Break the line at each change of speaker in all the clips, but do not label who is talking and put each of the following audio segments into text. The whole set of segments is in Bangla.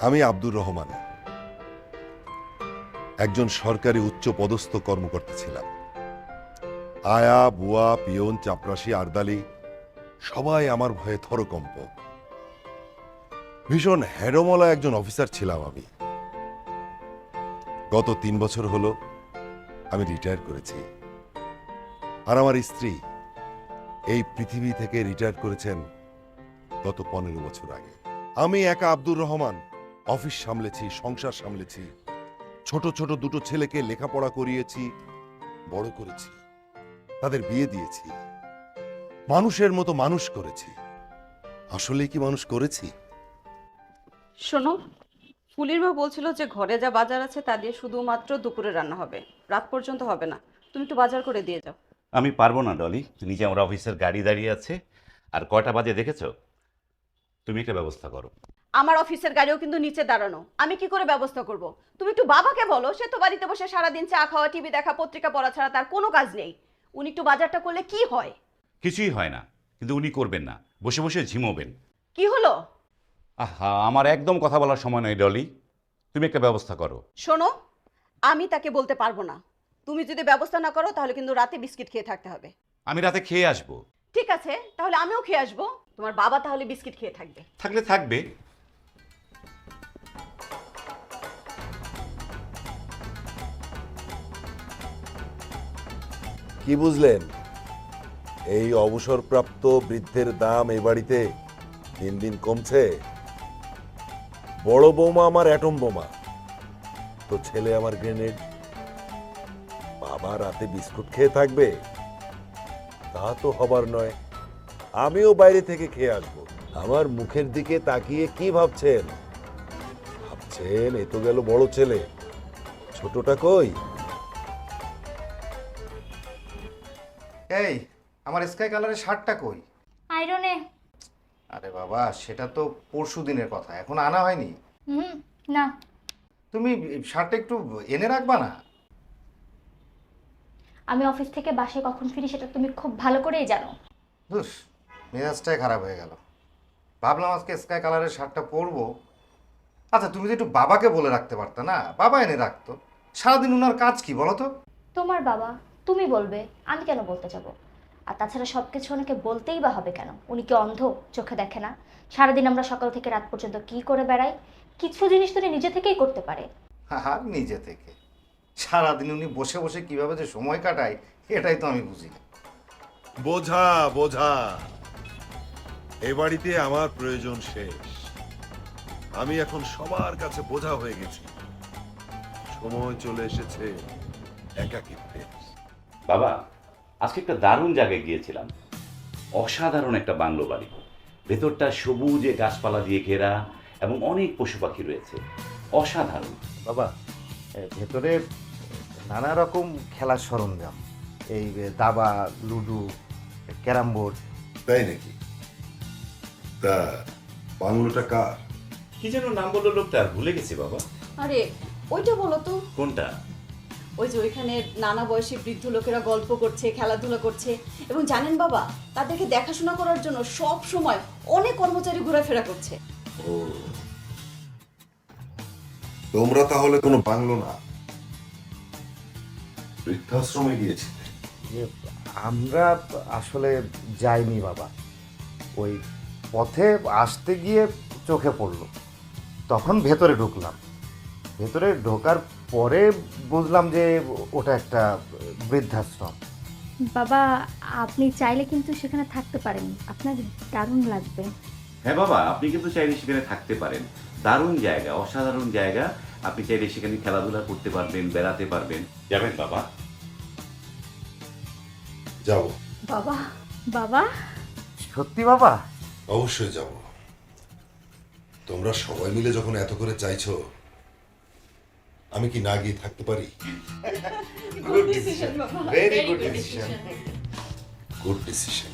আমি আব্দুর রহমান। একজন সরকারি উচ্চ পদস্থ কর্মকর্তা ছিলাম। আয়া, বুয়া, পিয়ন, চাপরাশি, আরদালি, সবাই আমার ভয়ে থরকম্প। ভীষণ হেডমলা একজন অফিসার ছিলাম আমি। গত তিন বছর হলো আমি রিটায়ার করেছি। আর আমার স্ত্রী এই পৃথিবী থেকে রিটায়ার করেছেন গত পনেরো বছর আগে। আমি একা আব্দুর রহমান। অফিস সামলেছি সংসার সামলেছি। ছোট ছোট দুটো ছেলেকে লেখাপড়া করিয়েছি বড় করেছি। তাদের বিয়ে দিয়েছি। মানুষের মতো মানুষ করেছি। আসলে কি মানুষ করেছি?
শোনো ফুলির মা বলছিল যে ঘরে যা বাজার আছে তা দিয়ে শুধুমাত্র দুপুরে রান্না হবে। রাত পর্যন্ত হবে না। তুমি একটু বাজার করে দিয়ে যাও।
আমি পারব না ডলি। নিচে আমার অফিসের গাড়ি দাঁড়িয়ে আছে। আর কয়টা বাজে দেখেছ? তুমি একটা ব্যবস্থা করো।
আমার অফিসের গাড়িও কিন্তু নিচে দাঁড়ানো। আমি কি করে ব্যবস্থা করব? তুমি একটু বাবাকে বলো সে তো বাড়িতে বসে সারাদিন চা খাওয়া টিভি দেখা পত্রিকা পড়া ছাড়া তার কোনো কাজ নেই। উনি একটু বাজারটা করলে কি হয়?
কিছুই হয় না কিন্তু উনি করবেন না। বসে বসে ঝিমোবেন।
কি হলো?
আহা আমার একদম কথা বলার সময় নয় ডলি। তুমি একটা ব্যবস্থা করো।
শোনো আমি তাকে বলতে পারব না। তুমি যদি ব্যবস্থা না করো তাহলে কিন্তু রাতে বিস্কিট খেয়ে থাকতে হবে।
আমি রাতে খেয়ে আসব।
ঠিক আছে তাহলে আমিও খেয়ে আসব। তোমার বাবা তাহলে বিস্কিট খেয়ে থাকবে।
থাকলে থাকবে।
কি বুঝলেন? এই অবসরপ্রাপ্ত বৃদ্ধের দাম এই বাড়িতে দিন দিন কমছে। বড় বৌমা আমার অ্যাটম বোমা। তো ছেলে আমার গ্রেনেড। বাবা রাতে বিস্কুট খেয়ে থাকবে। তা তো হবার নয়। আমিও বাইরে থেকে খেয়ে আসব। আমার মুখের দিকে তাকিয়ে কি ভাবছেন? ভাবছেন, এ তো গেল বড় ছেলে। ছোটটা কই?
এই আমার স্কাই কালারের শার্টটা কই?
আয়রনে।
আরে বাবা সেটা তো পরশু দিনের কথা এখন আনা হয়নি।
হুম না।
তুমি শার্টটা একটু এনে রাখবা না?
আমি অফিস থেকে বাসায় কখন ফিরি সেটা তুমি খুব ভালো করেই জানো।
ধুস মেজাজটাই খারাপ হয়ে গেল। ভাবলাম আজকে স্কাই কালারের শার্টটা পরবো। আচ্ছা তুমি তো একটু বাবাকে বলে রাখতে পারতে না? বাবা এনে রাখতো। সারাদিন ওনার কাজ কি বলো তো?
তোমার বাবা? তুমি বলবে আমি কেন বলতে যাব? আর তাছাড়া সব কিছু ওনাকে বলতেই বা হবে কেন? উনি কি অন্ধ? চোখে দেখে না? সারাদিন আমরা সকাল থেকে রাত পর্যন্ত কি করে বেড়াই? কিছু জিনিস তো উনি নিজে থেকেই করতে পারে।
আর নিজে থেকে। সারাদিন উনি বসে বসে কীভাবে যে সময় কাটায় এটাই তো আমি বুঝি না।
বোঝা বোঝা। এ বাড়িতে আমার প্রয়োজন শেষ। আমি এখন সবার কাছে বোঝা হয়ে গেছি। সময় চলে এসেছে একাকিত্বের।
বাবা আজকে একটা দারুণ জায়গায় গিয়েছিলাম। অসাধারণ একটা বাংলো বাড়ি। ভেতরটা সবুজে গাছপালা দিয়ে ঘেরা এবং অনেক পশু পাখি রয়েছে। অসাধারণ।
বাবা এ, ভেতরে নানা রকম খেলার সরঞ্জাম। এই এ, দাবা লুডো ক্যারাম বোর্ড।
তাই নাকি? তা বাংলোটা কার?
কি যেন নাম বলল লোকটা ভুলে গেছি বাবা।
আরে ওইটা বলো তো।
কোনটা?
ওই যে ওইখানে নানা বয়সী বৃদ্ধ লোকেরা গল্প করছে খেলাধুলা করছে এবং জানেন বাবা তাদেরকে দেখাশোনা করার জন্য সব সময় অনেক কর্মচারী ঘোরাফেরা করছে।
তোমরা তাহলে কোনো বাংলো না? বৃদ্ধাশ্রমে গিয়েছিলে?
যে আমরা আসলে যাইনি বাবা। ওই পথে আসতে গিয়ে চোখে পড়ল। তখন ভেতরে ঢুকলাম। ভেতরে ঢোকার পরে বুঝলাম যে ওটা একটা বৃদ্ধাশ্রম।
বাবা আপনি চাইলে কিন্তু সেখানে থাকতে পারেন। আপনার দারুণ লাগবে।
হ্যাঁ বাবা আপনি কিন্তু চাইলে সেখানে থাকতে পারেন। দারুণ জায়গা অসাধারণ জায়গা। আপনি চাইলে সেখানে খেলাধুলা করতে পারবেন বেড়াতে পারবেন। যাবেন বাবা?
যাব।
বাবা
বাবা?
সত্যি বাবা?
অবশ্যই যাব। তোমরা সবাই মিলে যখন এত করে চাইছো আমি কি না গিয়ে থাকতে পারি?
Good decision very good decision
good decision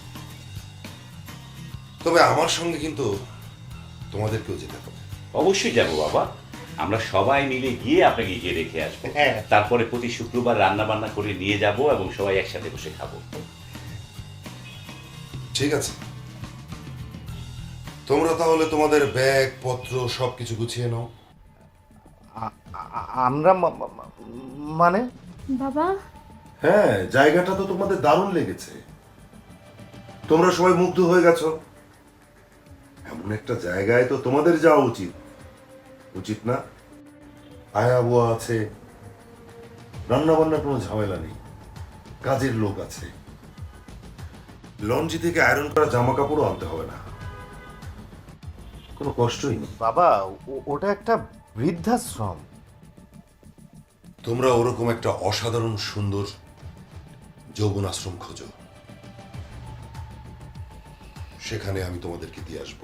তবে আমার সঙ্গে কিন্তু তোমাদেরকেও যেতে হবে।
অবশ্যই যাব বাবা। আমরা সবাই মিলে গিয়ে আপনাকে গিয়ে রেখে আসব।
হ্যাঁ।
তারপরে প্রতি শুক্রবার রান্না বান্না করে নিয়ে যাব এবং সবাই একসাথে বসে খাব।
ঠিক আছে। তোমরা তাহলে তোমাদের ব্যাগ পত্র সবকিছু গুছিয়ে নাও।
আমরা মানে?
বাবা?
হ্যাঁ জায়গাটা তো তোমাদের দারুণ লেগেছে। তোমরা সবাই মুগ্ধ হয়ে গেছো। এমন একটা জায়গায় তো তোমাদের যাওয়া উচিত। উচিত না? আয়া বুয়া আছে। রান্না বান্নার কোনো ঝামেলা নেই। কাজের লোক আছে। লঞ্চি থেকে আয়রন করা জামা কাপড়ও আনতে হবে না। কোনো কষ্টই নেই।
বাবা ও- ওটা একটা বৃদ্ধাশ্রম।
তোমরা ওরকম একটা অসাধারণ, সুন্দর যৌবন আশ্রম খোঁজো। সেখানে আমি তোমাদেরকে দিয়ে আসব।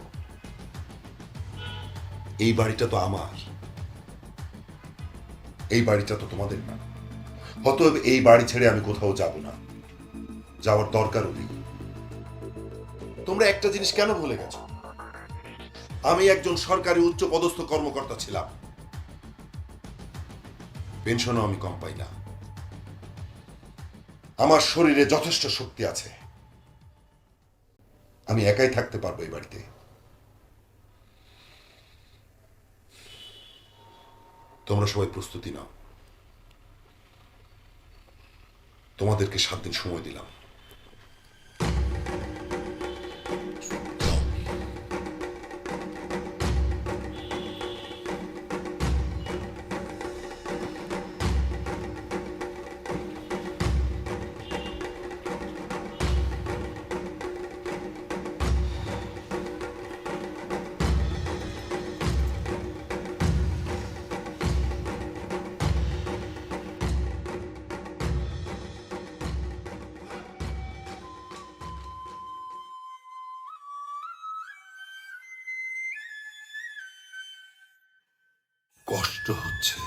এই বাড়িটা তো আমার। এই বাড়িটা তো তোমাদের না। অতএব এই বাড়ি ছেড়ে আমি কোথাও যাব না। যাওয়ার দরকারও নেই। তোমরা একটা জিনিস কেন ভুলে গেছো? আমি একজন সরকারি উচ্চ পদস্থ কর্মকর্তা ছিলাম। পেনশনও আমি কম পাই না আমার শরীরে যথেষ্ট শক্তি আছে। আমি একাই থাকতে পারব এই বাড়িতে। তোমরা সবাই প্রস্তুতি নাও। তোমাদেরকে সাত দিন সময় দিলাম। কষ্ট হচ্ছে।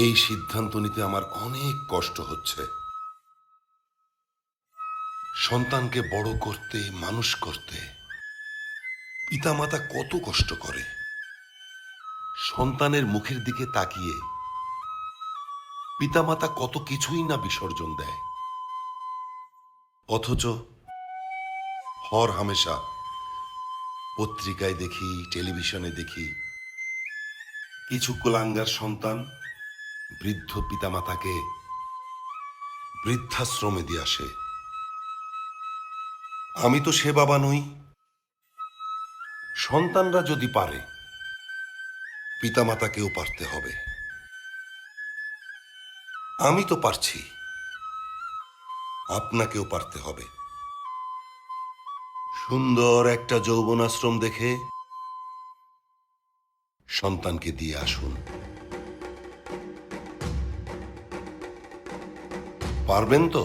এই সিদ্ধান্ত নিতে আমার অনেক কষ্ট হচ্ছে। সন্তানকে বড় করতে, মানুষ করতে পিতামাতা কত কষ্ট করে। সন্তানের মুখের দিকে তাকিয়ে পিতামাতা কত কিছুই না বিসর্জন দেয়। অথচ হর হামেশা পত্রিকায় দেখি, টেলিভিশনে দেখি কিছু কুলাঙ্গার সন্তান বৃদ্ধ পিতামাতাকে বৃদ্ধাশ্রমে দিয়ে আসে। আমি তো সে বাবা নই। সন্তানরা যদি পারে, পিতামাতাকেও পারতে হবে। আমি তো পারছি। আপনাকেও পারতে হবে। সুন্দর একটা যৌবনাশ্রম দেখে সন্তানকে দিয়ে আসুন। পারবেন তো?